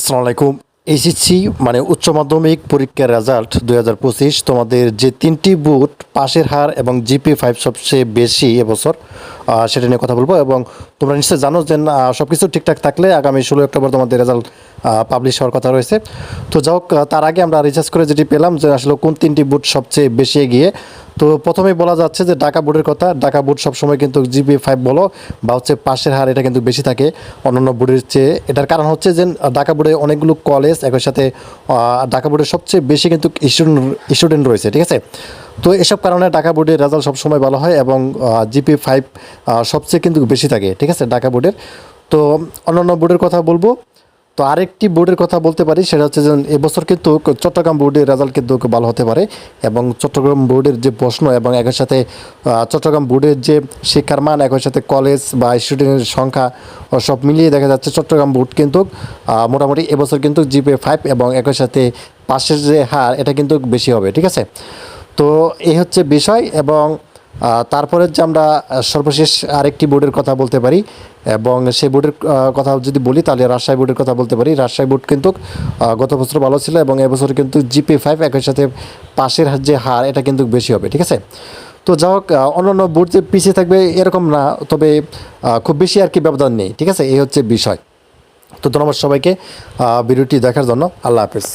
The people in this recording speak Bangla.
আসসালামু আলাইকুম। এসএসসি মানে উচ্চ মাধ্যমিক পরীক্ষার রেজাল্ট দুই হাজার পঁচিশ, তোমাদের যে তিনটি বুট পাশের হার এবং জিপি ফাইভ সবচেয়ে বেশি এবছর সেটা নিয়ে কথা বলব এবং তোমরা নিশ্চয়ই জানো যে সব কিছু ঠিকঠাক থাকলে আগামী ষোলো অক্টোবর তোমাদের রেজাল্ট পাবলিশ হওয়ার কথা রয়েছে। তো যাই হোক তার আগে আমরা রিসার্চ করে যেটি পেলাম যে আসলে কোন তিনটি বুট সবচেয়ে বেশি এগিয়ে। তো প্রথমেই বলা যাচ্ছে যে ঢাকা বোর্ডের কথা, ঢাকা বোর্ড সবসময় কিন্তু জিপি ফাইভ বলো বা হচ্ছে পাশের হার এটা কিন্তু বেশি থাকে অন্যান্য বোর্ডের চেয়ে। এটার কারণ হচ্ছে যে ঢাকা বোর্ডে অনেকগুলো কলেজ একই সাথে ঢাকা বোর্ডের সবচেয়ে বেশি কিন্তু স্টুডেন্ট স্টুডেন্ট রয়েছে, ঠিক আছে? তো এসব কারণে ঢাকা বোর্ডের রেজাল্ট সবসময় ভালো হয় এবং জিপি ফাইভ সবচেয়ে কিন্তু বেশি থাকে, ঠিক আছে, ঢাকা বোর্ডের। তো অন্যান্য বোর্ডের কথা বলব। তো আরেকটি বোর্ডের কথা বলতে পারি, সেটা হচ্ছে যে এবছর কিন্তু চট্টগ্রাম বোর্ডের রেজাল্ট কিন্তু ভালো হতে পারে এবং চট্টগ্রাম বোর্ডের যে প্রশ্ন এবং একই সাথে চট্টগ্রাম বোর্ডের যে শিক্ষার মান, একই সাথে কলেজ বা স্টুডেন্টের সংখ্যা সব মিলিয়ে দেখা যাচ্ছে চট্টগ্রাম বোর্ড কিন্তু মোটামুটি এবছর কিন্তু জিপে ফাইভ এবং একই সাথে পাশের যে হার, এটা কিন্তু বেশি হবে, ঠিক আছে। তো এই হচ্ছে বিষয় এবং তারপরে যে আমরা সর্বশেষ আরেকটি বোর্ডের কথা বলতে পারি এবং সেই বোর্ডের কথা যদি বলি তাহলে রাজশাহী বোর্ডের কথা বলতে পারি। রাজশাহী বোর্ড কিন্তু গত বছর ভালো ছিল এবং এবছর কিন্তু জিপি ফাইভ একই সাথে পাশের যে হার এটা কিন্তু বেশি হবে, ঠিক আছে? তো যা হোক অন্যান্য বোর্ড যে পিছিয়ে থাকবে এরকম না, তবে খুব বেশি আর কি ব্যবধান নেই, ঠিক আছে? এই হচ্ছে বিষয়। তো ধন্যবাদ সবাইকে ভিডিওটি দেখার জন্য। আল্লাহ হাফেজ।